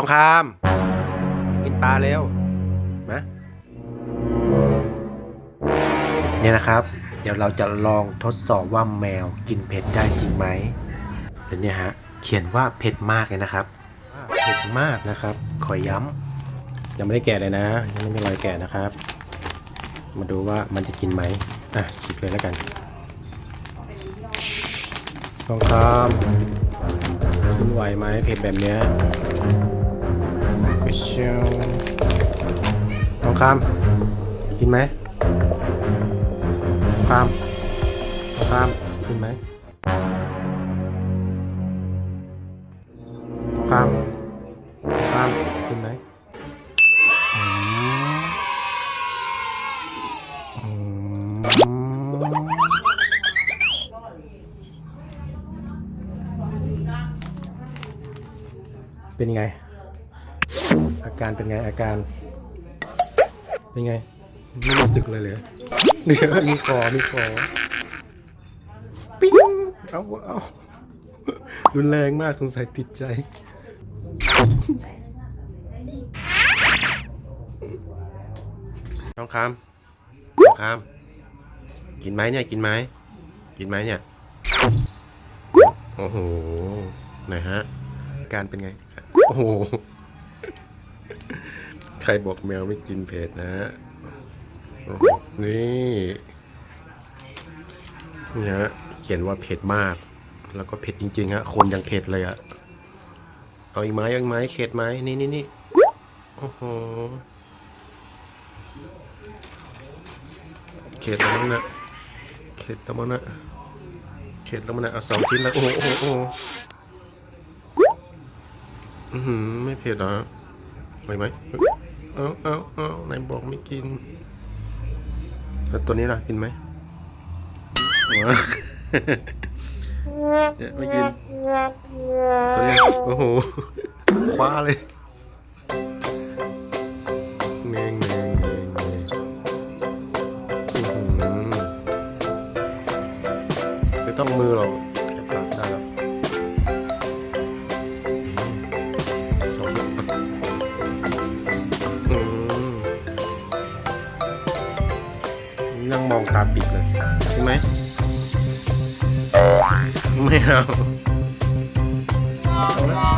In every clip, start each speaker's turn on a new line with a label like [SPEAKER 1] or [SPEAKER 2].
[SPEAKER 1] ทองคำกินปลาเร็วมาเนี่ยนะครับ เดี๋ยวเราจะลองทดสอบว่าแมวกินเผ็ดได้จริงไหมเดี๋ยวนี่ยฮะเขียนว่าเผ็ดมากเลยนะครับเผ็ดมากนะครับ ขอย้ำยังไม่ได้แกะเลยนะ ยังไม่มีรอยแกะนะครับ มาดูว่ามันจะกินไหมอะฉีกเลยแล้วกันทองคำคุณไหวไหมเผ็ดแบบเนี้ย วิชวน้องข้ามกินไหมคามคามกินไหมข้ามคามกินไหมเป็นไง อาการเป็นไงอาการ เป็นไง ไม่รู้สึกเลยเลยเดี๋ยวมีคอมีคอปิ้งเอาเอารุนแรงมากสงสัยติดใจน้องคำน้องคำกินไหมเนี่ย กินไหมกินไหมเนี่ย โอ้โห ไหนฮะอาการเป็นไง โอ้โห รบอกแมวไม่กินเผ็ดนะฮะนี่นี่ฮะเขียนว่าเผ็ดมาก แล้วก็เผ็ดจริงๆฮะคนยังเผ็ดเลยอะเอาอีกไหมเอาอีกไหมเข็ดไหมนี่นี่นี่โอ้โหเข็ดแล้วมั้งนะเข็ดแล้วมั้งนะเข็ดแล้วมั้งนะเอาสองชิ้นแล้วโอ้โหโอ้โหอือหือไม่เผ็ดเหรอไหวไหม เอาเอาเอาไหนบอกไม่กินแล้วตัวนี้ล่ะกินไหมหัวเนี่ยไม่กิน ตัวนี้โอ้โห คว้าเลยเงงเงงเงงเงงอื้อหือไม่ต้องมือหรอกแค่ปากได้แล้ว นั่งมองตาปิดเลยใช่ไหมไม่เอา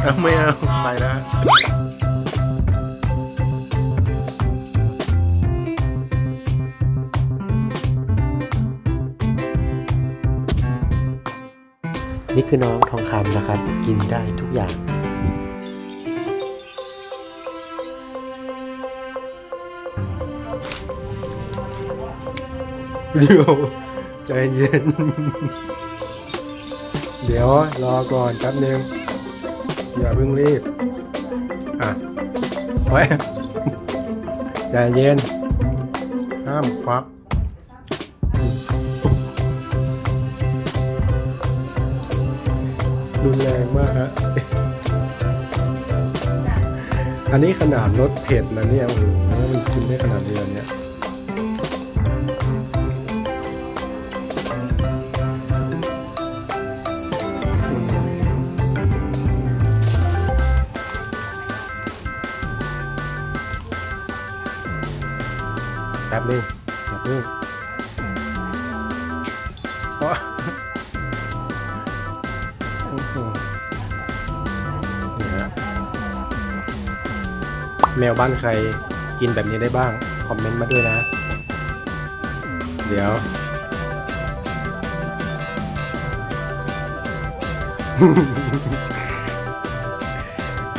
[SPEAKER 1] เอาไม่เอาไปแล้วนี่คือน้องทองคำนะครับ กินได้ทุกอย่าง เดี๋ยวใจเย็น เดี๋ยวรอก่อนแป๊บนึงอย่าเพิ่งรีบ อะไว้ใจเย็น ห้ามควักรุนแรงมากฮะ อันนี้ขนาดรสเผ็ดนะเนี่ย โอ้โหมันกินได้ขนาดนี้แล้วเนี่ย แป๊บนึงอย่าเพิ่งโอ๊ยโอ้โหนี่ฮะแมวบ้านใครกินแบบนี้ได้บ้าง คอมเมนต์มาด้วยนะ เดี๋ยว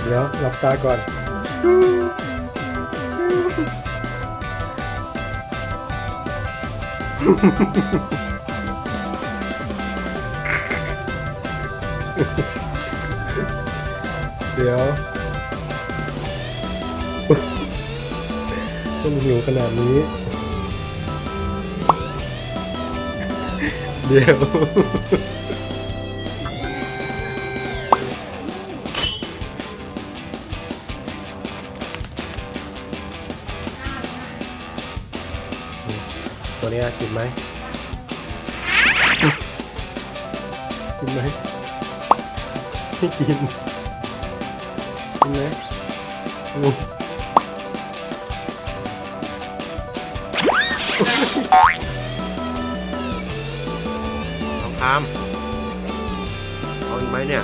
[SPEAKER 1] เดี๋ยวหลับตาก่อน เดี๋ยวต้องหิวขนาดนี้ เดี๋ยว ตัวนี้กินไหมกินไหมไม่กินกินไหมทองคำเอาอีกไหมเนี่ย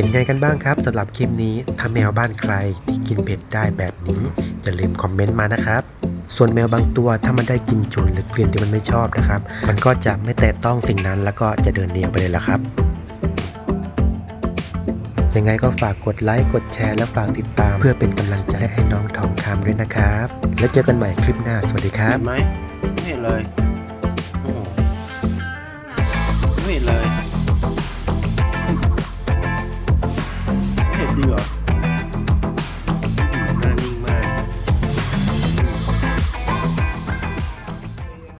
[SPEAKER 1] เป็นไงกันบ้างครับสำหรับคลิปนี้ถ้าแมวบ้านใครที่กินเผ็ดได้แบบนี้อย่าลืมคอมเมนต์มานะครับส่วนแมวบางตัวถ้ามันได้กินฉุนหรือกลิ่นที่มันไม่ชอบนะครับ มันก็จะไม่แตะต้องสิ่งนั้นแล้วก็จะเดินหนีออกไปเลยละครับยังไงก็ฝากกดไลค์กดแชร์และฝากติดตาม เพื่อเป็นกำลังใจให้น้องทองคำด้วยนะครับ แล้วเจอกันใหม่คลิปหน้าสวัสดีครับ
[SPEAKER 2] ไหมไม่เห็นเลยไม่เห็นเลย